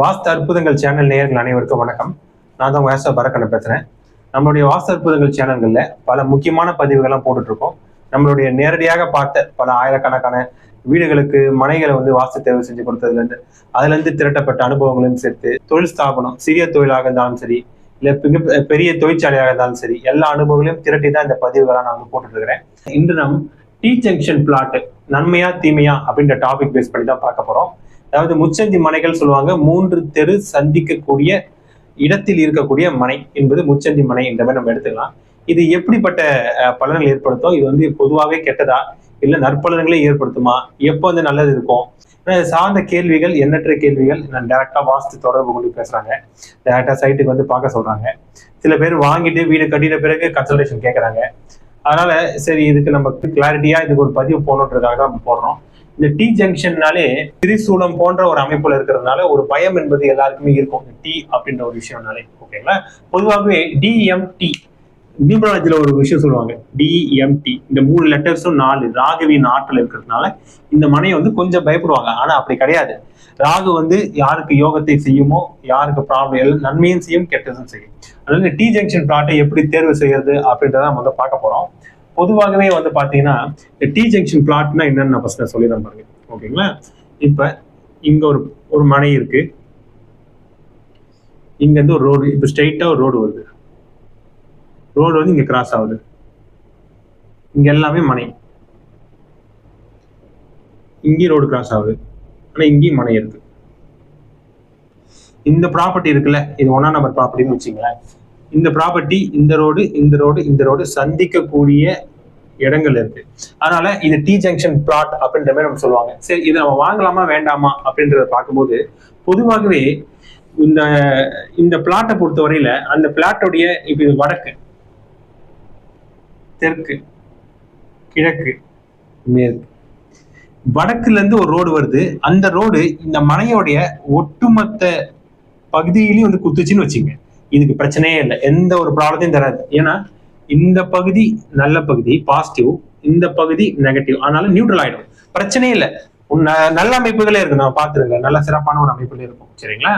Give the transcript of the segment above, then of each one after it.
வாஸ்து அற்புதங்கள் சேனல் நேயர்கள் அனைவருக்கும் வணக்கம். நான் தான் வேச பரக்கனை பேசுறேன். நம்மளுடைய வாஸ்து அற்புதங்கள் சேனல்களில் பல முக்கியமான பதிவுகள்லாம் போட்டுட்ருக்கோம். நம்மளுடைய நேரடியாக பார்த்த பல ஆயிரக்கணக்கான வீடுகளுக்கு மனைகளை வந்து வாஸ்து தேர்வு செஞ்சு கொடுத்ததுலேருந்து அதுலேருந்து திரட்டப்பட்ட அனுபவங்களையும் சேர்த்து தொழில் ஸ்தாபனம் சிறிய தொழிலாக இருந்தாலும் சரி இல்லை மிக பெரிய தொழிற்சாலையாக இருந்தாலும் சரி எல்லா அனுபவங்களையும் திரட்டி தான் இந்த பதிவுகளாக நான் வந்து இன்று நம் டி ஜங்ஷன் பிளாட் நன்மையா தீமையா அப்படின்ற டாபிக் பேஸ் பண்ணி தான் பார்க்க போகிறோம் அதாவது முச்சந்தி மனைகள் சொல்லுவாங்க மூன்று தெரு சந்திக்கக்கூடிய இடத்தில் இருக்கக்கூடிய மனை என்பது முச்சந்தி மனை என்ற மாதிரி நம்ம எடுத்துக்கலாம். இது எப்படிப்பட்ட பலன்கள் ஏற்படுத்தும்? இது வந்து பொதுவாகவே கெட்டதா? இல்ல நற்பலன்களை ஏற்படுத்துமா? எப்போ வந்து நல்லது இருக்கும்? சார்ந்த கேள்விகள் எண்ணற்ற கேள்விகள் நான் டேரக்டா வாஸ்து தொடர்பு கொண்டு பேசுறாங்க. டேரக்டா சைட்டுக்கு வந்து பார்க்க சொல்றாங்க. சில பேர் வாங்கிட்டு வீடு கட்டின பிறகு கன்சல்டேஷன் கேட்கறாங்க அதனால சரி இதுக்கு நம்ம கிளாரிட்டியா இதுக்கு ஒரு பதிவு போகணுன்றதுக்காக தான் நம்ம போடுறோம். இந்த டி ஜங்ஷன்னாலே திரிசூலம் போன்ற ஒரு அமைப்புல இருக்கிறதுனால ஒரு பயம் என்பது எல்லாருக்குமே இருக்கும். இந்த டி அப்படின்ற ஒரு விஷயம்னாலே ஓகேங்களா பொதுவாகவே டிஎம்டி நியூமராலஜில ஒரு விஷயம் சொல்லுவாங்க. டிஎம்டி இந்த மூணு லெட்டர்ஸும் நாலு ராகுவின் ஆற்றல் இருக்கிறதுனால இந்த மனையை வந்து கொஞ்சம் பயப்படுவாங்க. ஆனா அப்படி கிடையாது. ராகு வந்து யாருக்கு யோகத்தை செய்யுமோ யாருக்கு ப்ராப்ளம் நன்மையும் செய்யும் கெட்டதும் செய்யும். அதனால டி ஜங்ஷன் பிளாட்டை எப்படி தேர்வு செய்யறது அப்படின்றத நம்ம வந்து பார்க்க போறோம். பொதுவாகவே வந்து பார்த்தீங்கன்னா இந்த டி ஜங்ஷன் பிளாட்னா என்னன்னு நான் ஃபர்ஸ்ட் சொல்லிடுறேன் பாருங்க. ஓகேங்களா? இப்போ இங்க ஒரு ஒரு மனை இருக்கு. இங்க இருந்து ஒரு ரோடு இப்போ ஸ்ட்ரெயிட்டாக ஒரு ரோடு வருது. ரோடு வந்து இங்க கிராஸ் ஆகுது. இங்க எல்லாமே மனை. இங்கேயும் ரோடு கிராஸ் ஆகுது. ஆனா இங்கேயும் மனை இருக்கு. இந்த ப்ராப்பர்ட்டி இருக்குல்ல இது ஒன்னா நம்பர் ப்ராப்பர்ட்டின்னு வச்சுங்களேன் இந்த ப்ராப்பர்ட்டி இந்த ரோடு இந்த ரோடு இந்த ரோடு சந்திக்கக்கூடிய இடங்கள் இருக்கு. அதனால இது டி ஜங்ஷன் பிளாட் அப்படின்ற மாதிரி நம்ம சொல்லுவாங்க. சரி இதை நம்ம வாங்கலாமா வேண்டாமா அப்படின்றத பார்க்கும்போது பொதுவாகவே இந்த இந்த பிளாட்டை பொறுத்தவரையில அந்த பிளாட்டுடைய இப்ப இது வடக்கு தெற்கு கிழக்கு மேற்கு. வடக்குல இருந்து ஒரு ரோடு வருது. அந்த ரோடு இந்த மனையோடைய ஒட்டுமொத்த பகுதியிலையும் வந்து குத்துச்சுன்னு வச்சுங்க. இதுக்கு பிரச்சனையே இல்லை. எந்த ஒரு ப்ராப்ளத்தையும் தராது. ஏன்னா இந்த பகுதி நல்ல பகுதி பாசிட்டிவ் இந்த பகுதி நெகட்டிவ் அதனால நியூட்ரல் ஆயிடும். பிரச்சனையே இல்லை. நல்ல அமைப்புகளே இருக்கு நான் பார்த்துருக்கேன் நல்ல சிறப்பான ஒரு அமைப்புகளே இருக்கும். சரிங்களா?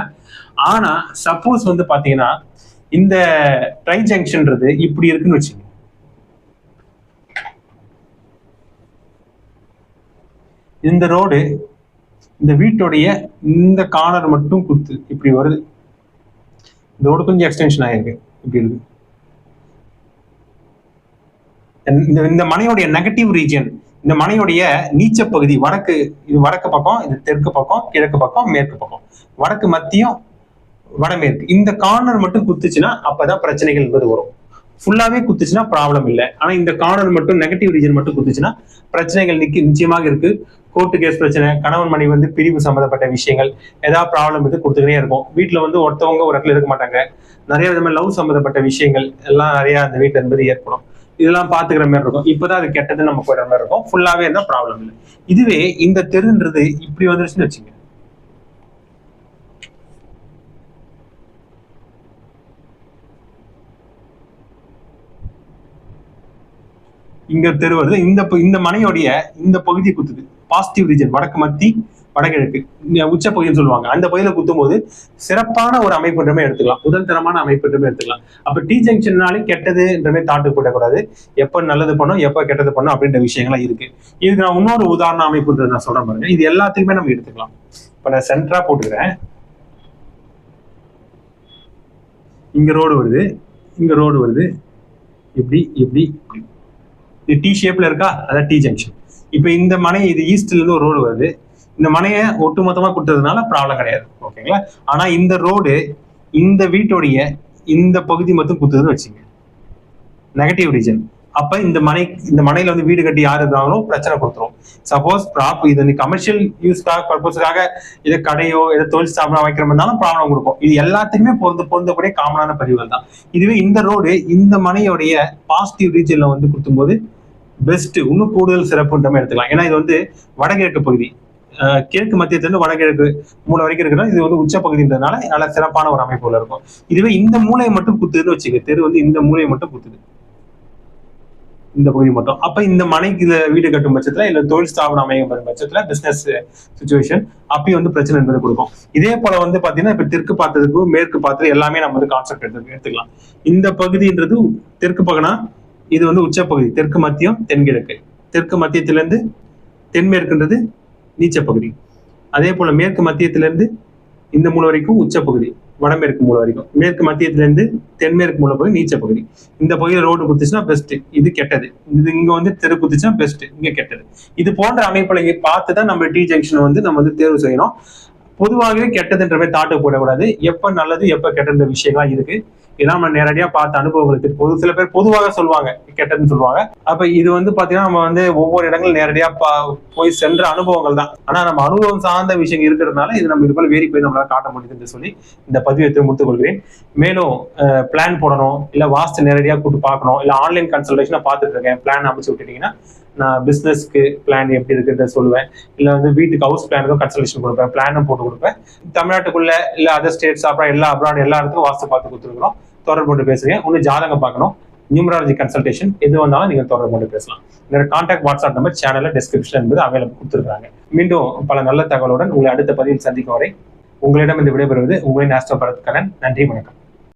ஆனா சப்போஸ் வந்து பாத்தீங்கன்னா இந்த ட்ரை ஜங்ஷன்றது இப்படி இருக்குன்னு வச்சுங்க இந்த ரோடு இந்த வீட்டுடைய இந்த கார்னர் மட்டும் குத்து. இப்படி வருது. இதோட கொஞ்சம் எக்ஸ்டென்ஷன் ஆயிருக்கு. இப்படி இருக்கு. இந்த இந்த மனையோடைய நெகட்டிவ் ரீஜன் இந்த மனையுடைய நீச்ச பகுதி வடக்கு இது வடக்கு பக்கம் இது தெற்கு பக்கம் கிழக்கு பக்கம் மேற்கு பக்கம். வடக்கு மத்தியம் வடமேற்கு. இந்த கார்னர் மட்டும் குத்துச்சுன்னா அப்பதான் பிரச்சனைகள் என்பது வரும். ஃபுல்லாவே குத்துச்சுன்னா ப்ராப்ளம் இல்லை. ஆனா இந்த கார்னர் மட்டும் நெகட்டிவ் ரீஜன் மட்டும் குத்துச்சுன்னா பிரச்சனைகள் நிக்க நிச்சயமாக இருக்கு. கோர்ட்டு கேஸ் பிரச்சனை கணவன் மனைவி வந்து பிரிவு சம்பந்தப்பட்ட விஷயங்கள் ஏதாவது ப்ராப்ளம் இது கொடுத்துக்கிட்டே இருக்கும். வீட்டில் வந்து ஒருத்தவங்க ஒரு இடத்துல இருக்க மாட்டாங்க. நிறைய விதமான லவ் சம்பந்தப்பட்ட விஷயங்கள் எல்லாம் நிறைய அந்த வீட்டில் இருந்து ஏற்படும். இதெல்லாம் பாத்துக்கிற மாதிரி இருக்கும். இப்பதான் அது கெட்டது நம்ம போயிடுற மாதிரி இருக்கும். ஃபுல்லாவே இருந்தால் ப்ராப்ளம் இல்லை. இதுவே இந்த தெருன்றது இப்படி வந்துருச்சுன்னு வச்சுங்க இங்க தெரு வருது. இந்த இந்த மனையோடைய இந்த பகுதி குத்துது. பாசிட்டிவ் ரீஜன் வடக்கு மத்தி வடகிழக்கு. உச்ச பகுதின்னு சொல்லுவாங்க. அந்த பகுதியில குத்தும் போது சிறப்பான ஒரு அமைப்புன்றமே எடுத்துக்கலாம். முதல் தரமான அமைப்புன்றமே எடுத்துக்கலாம். அப்ப டி ஜங்ஷன்னாலே கெட்டதுன்றமே தாட்டு போடக்கூடாது எப்ப நல்லது பண்ணும் எப்ப கெட்டது பண்ணும் அப்படின்ற விஷயங்கள்லாம் இருக்கு. இதுக்கு நான் இன்னொரு உதாரண அமைப்புன்றது நான் சொல்றேன் பாருங்க. இது எல்லாத்தையுமே நம்ம எடுத்துக்கலாம். இப்ப நான் சென்டரா போட்டுக்கிறேன். இங்க ரோடு வருது. இங்க ரோடு வருது. இப்படி இப்படி இப்படி. இது டி ஷேப்ல இருக்கா? அதான் டி ஜங்ஷன் இப்போ இந்த மனை இது ஈஸ்ட்ல இருந்து ஒரு ரோடு வருது. இந்த மனையை ஒட்டுமொத்தமா கொடுத்ததுனால ப்ராப்ளம் கிடையாது. ஓகேங்களா ஆனா இந்த ரோடு இந்த வீட்டுடைய இந்த பகுதி மட்டும் கொடுத்ததுன்னு வச்சுங்க. நெகட்டிவ் ரீஜன் அப்ப இந்த மனை இந்த மனையில வந்து வீடு கட்டி யார் இருக்காங்களோ பிரச்சனை கொடுத்துரும். சப்போஸ் ப்ராப் இது வந்து கமர்ஷியல் யூஸ்க்காக பர்பஸ்க்காக இதை கடையோ இதை தொழில் ஸ்தாபனம் வைக்கிற மாதிரி இருந்தாலும் ப்ராப்ளம் கொடுக்கும். இது எல்லாத்துக்குமே பொருந்து பொருந்தக்கூடிய காமனான பதிவுகள் தான். இதுவே இந்த ரோடு இந்த மனையோடைய பாசிட்டிவ் ரீஜன்ல வந்து கொடுக்கும்போது பெஸ்ட் இன்னும் கூடுதல் சிறப்புன்ற மாதிரி எடுத்துக்கலாம். ஏன்னா இது வந்து வடகிழக்கு பகுதி. கிழக்கு மத்தியத்திலிருந்து வடகிழக்கு மூளை வரைக்கும் இருக்கிறது இது வந்து உச்ச பகுதின்றதுனால நல்ல சிறப்பான ஒரு அமைப்புல இருக்கும். இதுவே இந்த மூலையை மட்டும் குத்துதுன்னு வச்சுக்க தெரு வந்து இந்த மூலையை மட்டும் குத்துது. இந்த பகுதி மட்டும். அப்ப இந்த மனைக்கு இதுல வீடு கட்டும் பட்சத்துல இல்ல தொழில் ஸ்தாபனம் அமையும் பட்சத்துல பிசினஸ் சுச்சுவேஷன் அப்பயும் வந்து பிரச்சனை என்பது கொடுக்கும். இதே போல வந்து பாத்தீங்கன்னா இப்ப தெற்கு பார்த்ததுக்கு மேற்கு பார்த்தது எல்லாமே நம்ம வந்து கான்செப்ட் எடுத்து எடுத்துக்கலாம். இந்த பகுதின்றது தெற்கு பகனா இது வந்து உச்சப்பகுதி தெற்கு மத்தியம் தென்கிழக்கு. தெற்கு மத்தியத்திலிருந்து தென்மேற்குன்றது நீச்சப்பகுதி அதே போல மேற்கு மத்தியத்திலிருந்து இந்த மூலை வரைக்கும் உச்சப்பகுதி வடமேற்கு மூலை வரைக்கும். மேற்கு மத்தியத்திலிருந்து தென்மேற்கு மூலை பகுதி நீச்ச பகுதி. இந்த பகுதியில் ரோடு குத்துச்சுன்னா பெஸ்ட் இது கெட்டது. இது இங்க வந்து தெரு குத்துச்சுன்னா பெஸ்ட் இங்க கெட்டது. இது போன்ற அமைப்புல இங்க பார்த்து தான் நம்ம டி ஜங்ஷன் வந்து நம்ம வந்து தேர்வு செய்யணும். பொதுவாகவே கெட்டதுன்ற மாதிரி தாட்டு போடக்கூடாது எப்ப நல்லது எப்ப கெட்டன்ற விஷயங்கள்லாம் இருக்கு. ஏன்னா நம்ம நேரடியா பார்த்த அனுபவங்களுக்கு பொது சில பேர் பொதுவாக சொல்லுவாங்க கெட்டதுன்னு சொல்லுவாங்க. அப்ப இது வந்து பாத்தீங்கன்னா நம்ம வந்து ஒவ்வொரு இடங்களும் நேரடியா பா- போய் சென்ற அனுபவங்கள் தான். ஆனா நம்ம அனுபவம் சார்ந்த விஷயம் இருக்கிறதுனால இது நம்ம இது போல வேரி போய் நம்மளால காட்ட முடியுதுன்னு சொல்லி இந்த பதிவை முடித்துக் கொள்கிறேன். மேலும் பிளான் போடணும் இல்ல வாஸ்து நேரடியா கூட்டு பார்க்கணும் இல்ல ஆன்லைன் கன்சல்டேஷனா பார்த்துட்டு இருக்கேன். பிளான் அமைச்சு விட்டுட்டீங்கன்னா நான் பிசினஸ்க்கு பிளான் எப்படி இருக்குன்றத சொல்லுவேன். இல்ல வந்து வீட்டுக்கு ஹவுஸ் பிளானுக்கும் கன்சல்டேஷன் கொடுப்பேன் பிளானும் போட்டு கொடுப்பேன். தமிழ்நாட்டுக்குள்ள இல்ல அதர் ஸ்டேட்ஸ் அப்புறம் எல்லா அப்ராட் எல்லா இடத்துக்கும் வாஸ்து பார்த்து கொடுத்துருக்கோம் தொடர்பு கொண்டு பேசுங்க ஒன்று ஜாதகம் பார்க்கணும். நியூமராலஜி கன்சல்டேஷன் எது வந்தாலும் நீங்க தொடர்பு கொண்டு பேசலாம். என்னோட கான்டாக்ட் வாட்ஸ்அப் நம்பர் சேனல்ல டிஸ்கிரிப்ஷன் என்பது அவைலபிள் கொடுத்துருக்காங்க மீண்டும் பல நல்ல தகவலுடன் உங்களை அடுத்த பதிவில் சந்திக்கும் வரை உங்களிடம் இந்த விடைபெறுவது உங்களின் ஆஸ்ட்ரோ பரத் கண்ணன். நன்றி வணக்கம்.